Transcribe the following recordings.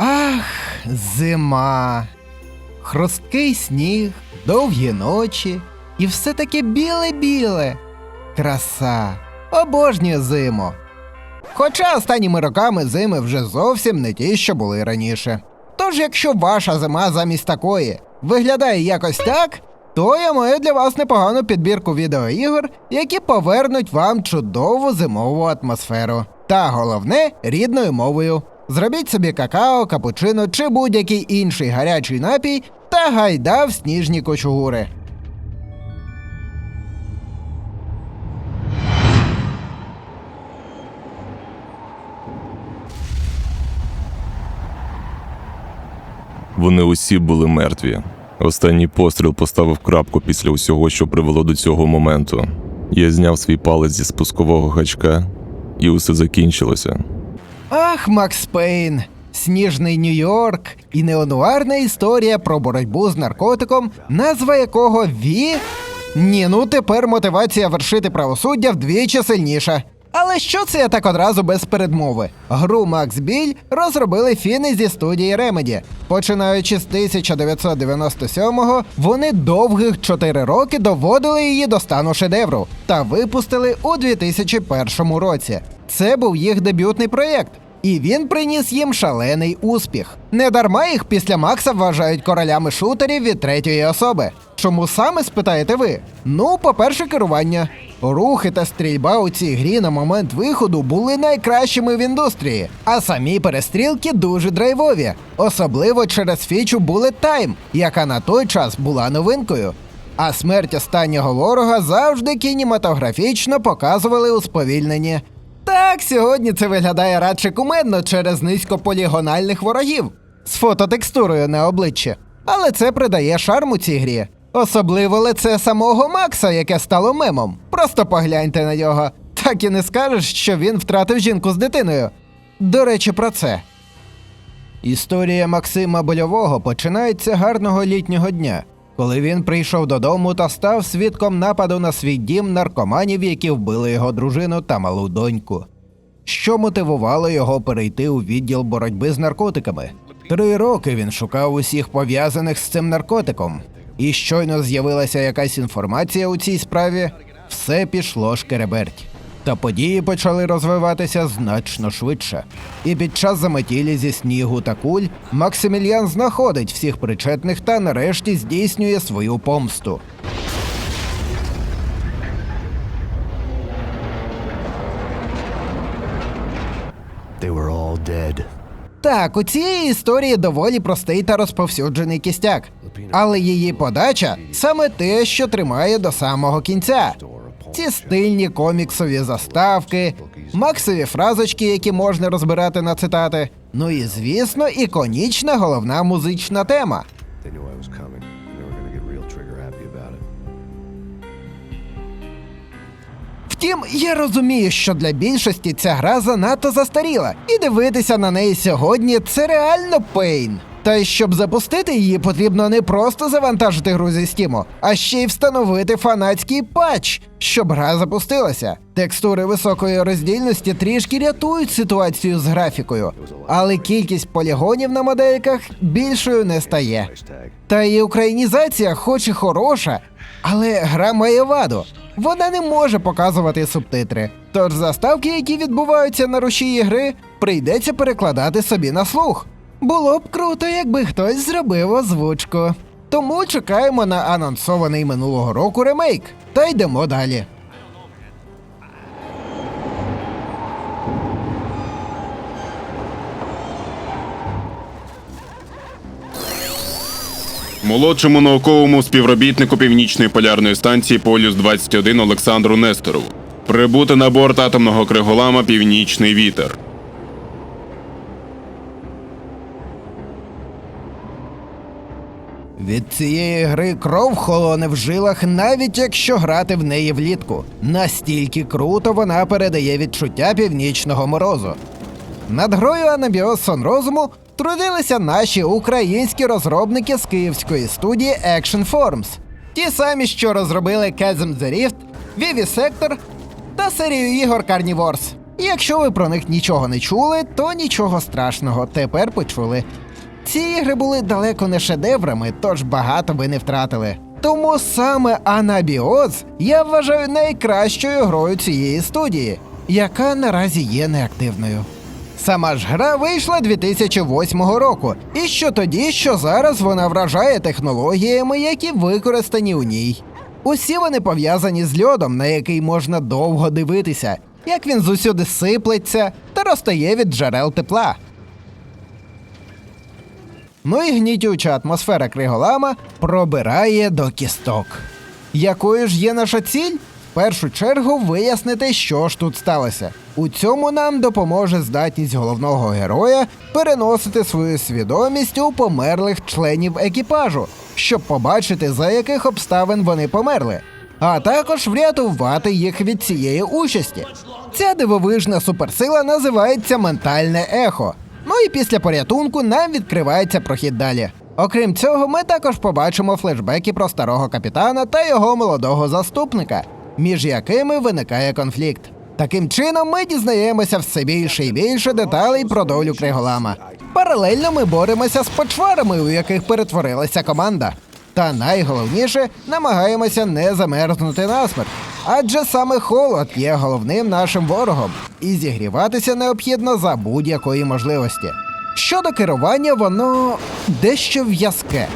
Ах, зима. Хрусткий сніг, довгі ночі, і все таке біле-біле. Краса. Обожнюю зиму. Хоча останніми роками зими вже зовсім не ті, що були раніше. Тож, якщо ваша зима замість такої виглядає якось так, то я маю для вас непогану підбірку відеоігор, які повернуть вам чудову зимову атмосферу. Та головне рідною мовою. Зробіть собі какао, капучино чи будь-який інший гарячий напій та гайда в сніжні кочугури. Вони усі були мертві. Останній постріл поставив крапку після усього, що привело до цього моменту. Я зняв свій палець зі спускового гачка, і усе закінчилося. Ах, Макс Пейн, сніжний Нью-Йорк і неонуарна історія про боротьбу з наркотиком, назва якого Ві. Ні, ну тепер мотивація вершити правосуддя вдвічі сильніша. Але що це я так одразу без передмови? Гру Макс Біль розробили фіни зі студії Remedy. Починаючи з 1997-го, вони довгих 4 роки доводили її до стану шедевру та випустили у 2001 році. Це був їх дебютний проєкт. І він приніс їм шалений успіх. Недарма їх після Макса вважають королями шутерів від третьої особи. Чому саме спитаєте ви? Ну, по-перше, керування. Рухи та стрільба у цій грі на момент виходу були найкращими в індустрії, а самі перестрілки дуже драйвові, особливо через фічу Bullet Time, яка на той час була новинкою. А смерть останнього ворога завжди кінематографічно показували у сповільненні. Так, сьогодні це виглядає радше кумедно через низькополігональних ворогів з фототекстурою на обличчі. Але це придає шарму цій грі. Особливо лице самого Макса, яке стало мемом. Просто погляньте на нього. Так і не скажеш, що він втратив жінку з дитиною. До речі, про це. Історія Максима Больового починається гарного літнього дня, коли він прийшов додому та став свідком нападу на свій дім наркоманів, які вбили його дружину та малу доньку. Що мотивувало його перейти у відділ боротьби з наркотиками? Три роки він шукав усіх пов'язаних з цим наркотиком, і щойно з'явилася якась інформація у цій справі, все пішло шкереберть. Та події почали розвиватися значно швидше. І під час заметілі зі снігу та куль Максиміліан знаходить всіх причетних та нарешті здійснює свою помсту. They were all dead. Так, у цієї історії доволі простий та розповсюджений кістяк. Але її подача саме те, що тримає до самого кінця. Ці стильні коміксові заставки, максові фразочки, які можна розбирати на цитати. Ну і звісно, іконічна головна музична тема. Втім, я розумію, що для більшості ця гра занадто застаріла, і дивитися на неї сьогодні це реально пейн. Та й щоб запустити її, потрібно не просто завантажити гру зі стіму, а ще й встановити фанатський патч, щоб гра запустилася. Текстури високої роздільності трішки рятують ситуацію з графікою, але кількість полігонів на модельках більшою не стає. Та і українізація, хоч і хороша, але гра має ваду. Вона не може показувати субтитри. Тож заставки, які відбуваються на рушії гри, прийдеться перекладати собі на слух. Було б круто, якби хтось зробив озвучку. Тому чекаємо на анонсований минулого року ремейк та йдемо далі. Молодшому науковому співробітнику північної полярної станції Полюс 21 Олександру Несторову прибути на борт атомного криголама Північний вітер. Від цієї гри кров холоне в жилах, навіть якщо грати в неї влітку. Настільки круто вона передає відчуття північного морозу. Над грою Анабіос Сон Розуму трудилися наші українські розробники з київської студії Action Forms. Ті самі, що розробили Chasm the Rift, Vivi Sector та серію ігор Carnivores. І якщо ви про них нічого не чули, то нічого страшного, тепер почули. Ці ігри були далеко не шедеврами, тож багато ви не втратили. Тому саме Анабіоз я вважаю найкращою грою цієї студії, яка наразі є неактивною. Сама ж гра вийшла 2008 року, і що тоді, що зараз вона вражає технологіями, які використані у ній. Усі вони пов'язані з льодом, на який можна довго дивитися, як він зусюди сиплеться та розтає від джерел тепла. Ну і гнітюча атмосфера Криголама пробирає до кісток. Якою ж є наша ціль? В першу чергу вияснити, що ж тут сталося. У цьому нам допоможе здатність головного героя переносити свою свідомість у померлих членів екіпажу, щоб побачити, за яких обставин вони померли, а також врятувати їх від цієї участі. Ця дивовижна суперсила називається ментальне ехо. Ну і після порятунку нам відкривається прохід далі. Окрім цього, ми також побачимо флешбеки про старого капітана та його молодого заступника, між якими виникає конфлікт. Таким чином, ми дізнаємося все більше і більше деталей про долю Криголама. Паралельно ми боремося з почварами, у яких перетворилася команда. Та найголовніше намагаємося не замерзнути насмерть. Адже саме холод є головним нашим ворогом, і зігріватися необхідно за будь-якої можливості. Щодо керування, воно дещо в'язке.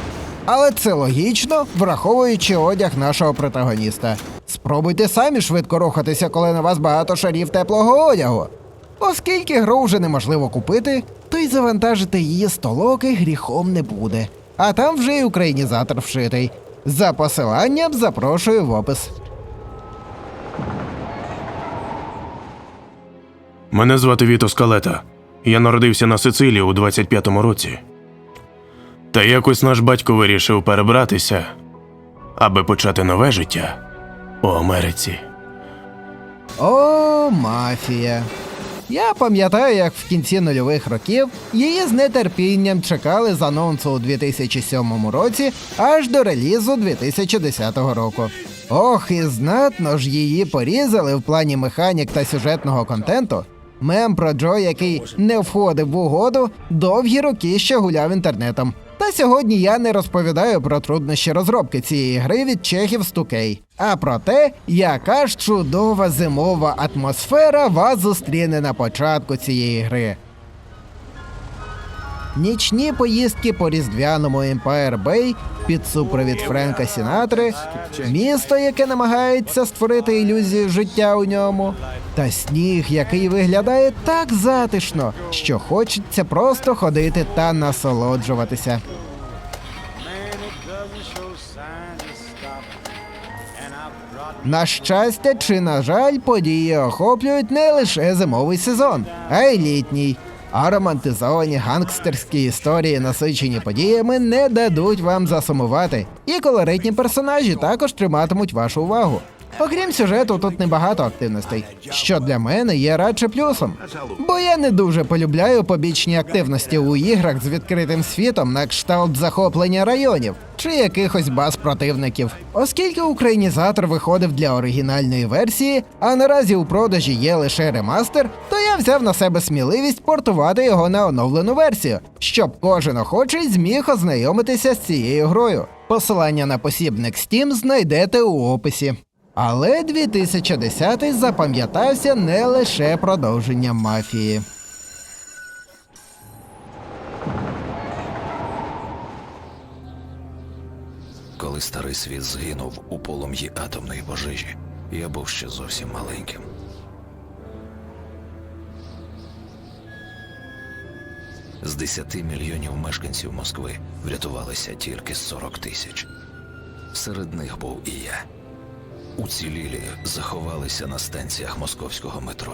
Але це логічно, враховуючи одяг нашого протагоніста. Спробуйте самі швидко рухатися, коли на вас багато шарів теплого одягу. Оскільки гру вже неможливо купити, то й завантажити її столоки гріхом не буде. А там вже й українізатор вшитий. За посиланням запрошую в опис. Мене звати Віто Скалета. Я народився на Сицилії у 25-му році. Та якось наш батько вирішив перебратися, аби почати нове життя у Америці. О, мафія. Я пам'ятаю, як в кінці нульових років її з нетерпінням чекали з анонсу у 2007 році аж до релізу 2010 року. Ох, і знатно ж її порізали в плані механік та сюжетного контенту. Мем про Джо, який не входив в угоду, довгі роки ще гуляв інтернетом. Та сьогодні я не розповідаю про труднощі розробки цієї гри від чехів 2K, а про те, яка ж чудова зимова атмосфера вас зустріне на початку цієї гри. Нічні поїздки по різдвяному Empire Bay під супровід Френка Сінатри, місто, яке намагається створити ілюзію життя у ньому, та сніг, який виглядає так затишно, що хочеться просто ходити та насолоджуватися. На щастя чи на жаль, події охоплюють не лише зимовий сезон, а й літній. А романтизовані гангстерські історії, насичені подіями, не дадуть вам засумувати. І колоритні персонажі також триматимуть вашу увагу. Окрім сюжету, тут небагато активностей, що для мене є радше плюсом. Бо я не дуже полюбляю побічні активності у іграх з відкритим світом на кшталт захоплення районів чи якихось баз противників. Оскільки українізатор виходив для оригінальної версії, а наразі у продажі є лише ремастер, то я взяв на себе сміливість портувати його на оновлену версію, щоб кожен охочий зміг ознайомитися з цією грою. Посилання на посібник Steam знайдете у описі. Але 2010 запам'ятався не лише продовженням мафії. Коли старий світ згинув у полум'ї атомної пожежі, я був ще зовсім маленьким. З 10 мільйонів мешканців Москви врятувалися тільки 40 тисяч. Серед них був і я. Уцілілі заховалися на станціях московського метро.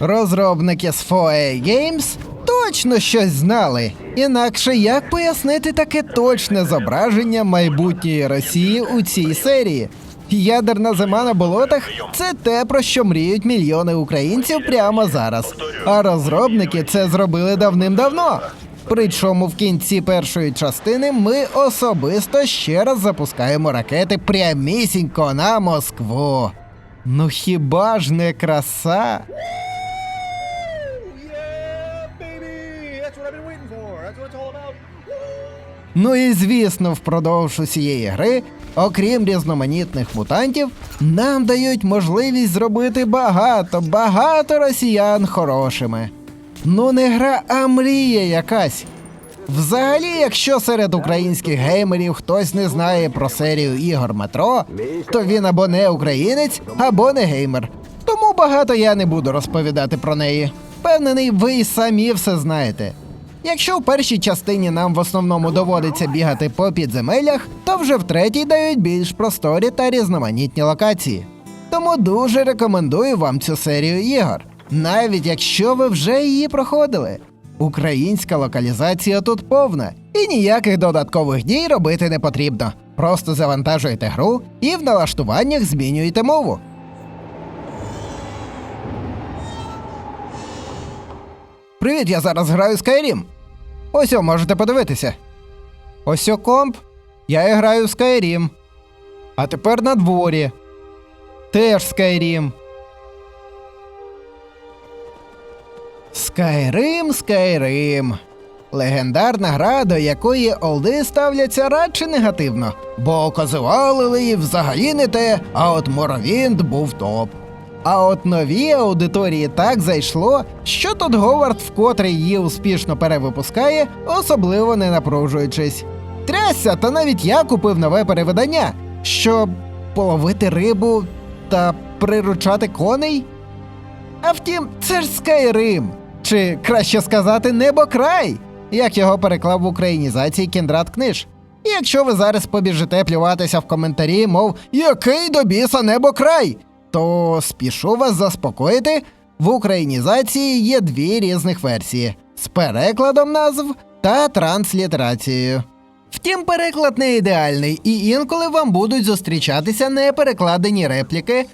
Розробники з 4A Games точно щось знали. Інакше як пояснити таке точне зображення майбутньої Росії у цій серії? Ядерна зима на болотах це те, про що мріють мільйони українців прямо зараз. А розробники це зробили давним-давно. Причому в кінці першої частини ми особисто ще раз запускаємо ракети прямісінько на Москву. Ну хіба ж не краса? Ну і звісно, впродовж усієї гри, окрім різноманітних мутантів, нам дають можливість зробити багато, багато росіян хорошими. Ну не гра, а мрія якась. Взагалі, якщо серед українських геймерів хтось не знає про серію ігор Метро, то він або не українець, або не геймер. Тому багато я не буду розповідати про неї. Впевнений, ви й самі все знаєте. Якщо в першій частині нам в основному доводиться бігати по підземеллях, то вже в третій дають більш просторі та різноманітні локації. Тому дуже рекомендую вам цю серію ігор, навіть якщо ви вже її проходили. Українська локалізація тут повна, і ніяких додаткових дій робити не потрібно. Просто завантажуєте гру і в налаштуваннях змінюєте мову. Привіт, я зараз граю Skyrim. Ось о, можете подивитися. Ось о комп. Я і граю в Skyrim. А тепер на дворі. Теж Skyrim. Skyrim, Skyrim. Легендарна гра, до якої олди ставляться радше негативно, бо казували її взагалі не те, а от Моровінд був топ. А от новій аудиторії так зайшло, що тут Говард вкотре її успішно перевипускає, особливо не напружуючись. Трясся, та навіть я купив нове перевидання, щоб половити рибу та приручати коней. А втім, це ж Скайрим. Чи краще сказати небокрай, як його переклав в українізації Кіндрат Книж. І якщо ви зараз побіжите плюватися в коментарі, мов який до біса небокрай, то спішу вас заспокоїти. В українізації є дві різних версії з перекладом назв та транслітерацією. Втім, переклад не ідеальний, і інколи вам будуть зустрічатися неперекладені репліки,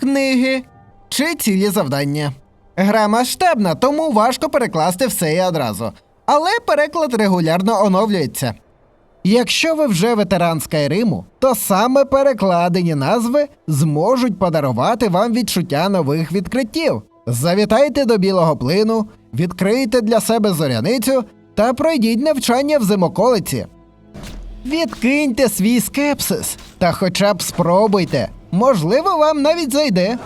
книги чи цілі завдання. Гра масштабна, тому важко перекласти все і одразу. Але переклад регулярно оновлюється. Якщо ви вже ветеран Скайриму, то саме перекладені назви зможуть подарувати вам відчуття нових відкриттів. Завітайте до білого плину, відкрийте для себе зоряницю та пройдіть навчання в зимоколиці. Відкиньте свій скепсис та хоча б спробуйте. Можливо, вам навіть зайде.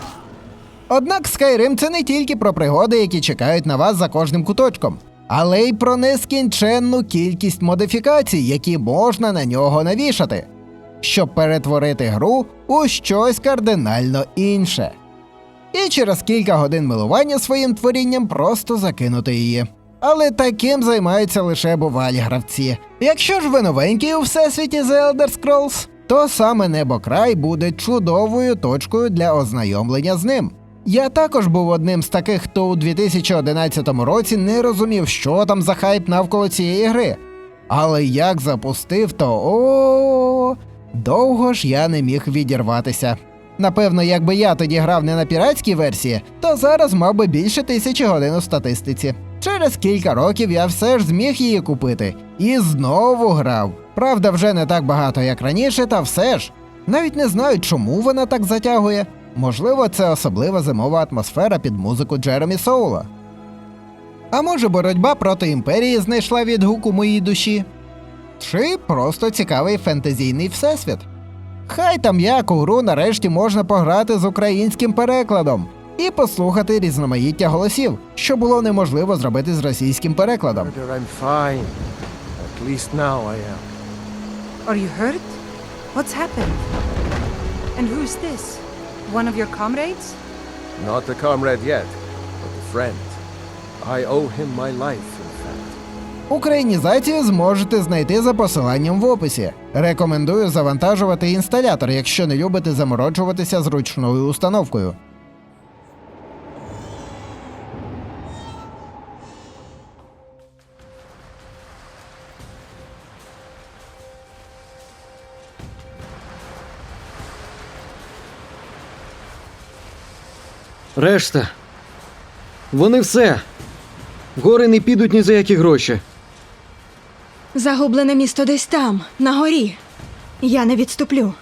Однак Skyrim – це не тільки про пригоди, які чекають на вас за кожним куточком, але й про нескінченну кількість модифікацій, які можна на нього навішати, щоб перетворити гру у щось кардинально інше. І через кілька годин милування своїм творінням просто закинути її. Але таким займаються лише бувалі гравці. Якщо ж ви новенький у всесвіті The Elder Scrolls, то саме Небокрай буде чудовою точкою для ознайомлення з ним. Я також був одним з таких, хто у 2011 році не розумів, що там за хайп навколо цієї гри. Але як запустив, то о довго ж я не міг відірватися. Напевно, якби я тоді грав не на піратській версії, то зараз мав би більше тисячі годин у статистиці. Через кілька років я все ж зміг її купити і знову грав. Правда, вже не так багато, як раніше, та все ж. Навіть не знаю, чому вона так затягує. Можливо, це особлива зимова атмосфера під музику Джеремі Соула. А може, боротьба проти імперії знайшла відгук у моїй душі? Чи просто цікавий фентезійний всесвіт? Хай там як у гру нарешті можна пограти з українським перекладом і послухати різноманіття голосів, що було неможливо зробити з російським перекладом. Are you hurt? What's happened? And who's this? One of your comrades? Not a comrade yet, but a friend. I owe him my life, in fact. Українізацію зможете знайти за посиланням в описі. Рекомендую завантажувати інсталятор, якщо не любите замороджуватися з ручною установкою. Решта. Вони все. Гори не підуть ні за які гроші. Загублене місто десь там, на горі. Я не відступлю.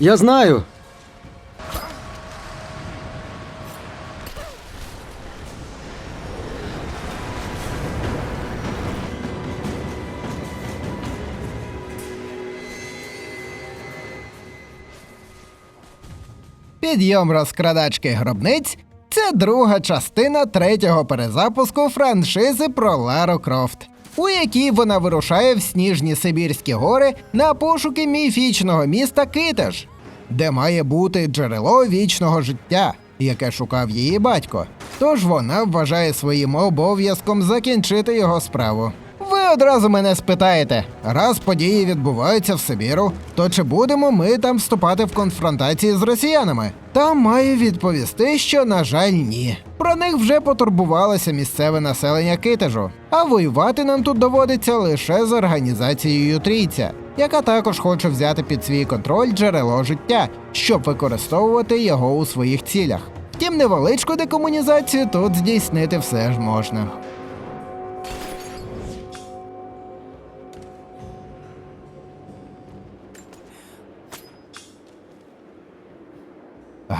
Я знаю. Підйом розкрадачки гробниць це друга частина третього перезапуску франшизи про Лару Крофт, у якій вона вирушає в сніжні Сибірські гори на пошуки міфічного міста Китеж, де має бути джерело вічного життя, яке шукав її батько. Тож вона вважає своїм обов'язком закінчити його справу. Одразу мене спитаєте, раз події відбуваються в Сибіру, то чи будемо ми там вступати в конфронтації з росіянами? Та маю відповісти, що на жаль, ні. Про них вже потурбувалося місцеве населення Китежу, а воювати нам тут доводиться лише з організацією Трійця, яка також хоче взяти під свій контроль джерело життя, щоб використовувати його у своїх цілях. Втім, невеличку декомунізацію тут здійснити все ж можна.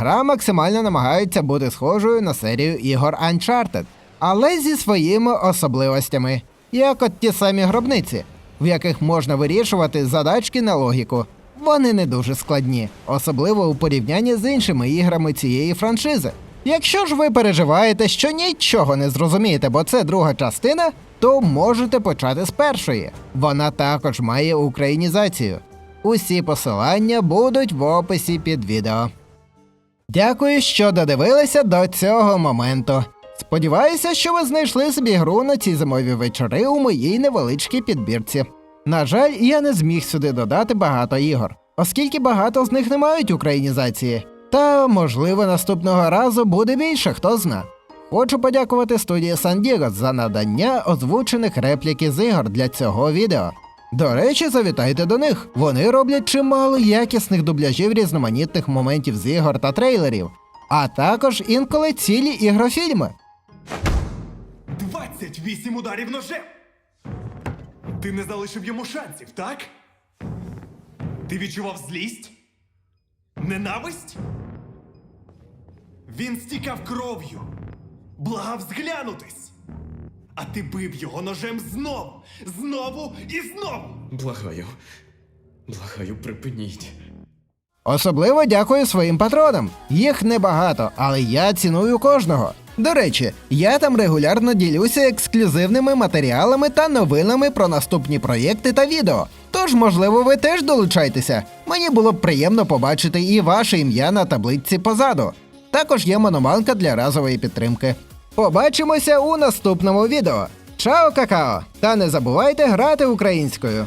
Гра максимально намагається бути схожою на серію ігор Uncharted, але зі своїми особливостями, як от ті самі гробниці, в яких можна вирішувати задачки на логіку. Вони не дуже складні, особливо у порівнянні з іншими іграми цієї франшизи. Якщо ж ви переживаєте, що нічого не зрозумієте, бо це друга частина, то можете почати з першої. Вона також має українізацію. Усі посилання будуть в описі під відео. Дякую, що додивилися до цього моменту. Сподіваюся, що ви знайшли собі гру на ці зимові вечори у моїй невеличкій підбірці. На жаль, я не зміг сюди додати багато ігор, оскільки багато з них не мають українізації. Та, можливо, наступного разу буде більше, хто зна. Хочу подякувати студії San Diego за надання озвучених реплік з ігор для цього відео. До речі, завітайте до них. Вони роблять чимало якісних дубляжів різноманітних моментів з ігор та трейлерів, а також інколи цілі ігрофільми. 28 ударів ножем! Ти не залишив йому шансів, так? Ти відчував злість? Ненависть? Він стікав кров'ю, благав зглянутись. А ти бив його ножем знову, знову і знову. Благаю. Благаю, припиніть. Особливо дякую своїм патронам. Їх небагато, але я ціную кожного. До речі, я там регулярно ділюся ексклюзивними матеріалами та новинами про наступні проєкти та відео. Тож, можливо, ви теж долучайтеся. Мені було б приємно побачити і ваше ім'я на табличці позаду. Також є мономанка для разової підтримки. Побачимося у наступному відео. Чао, какао! Та не забувайте грати українською.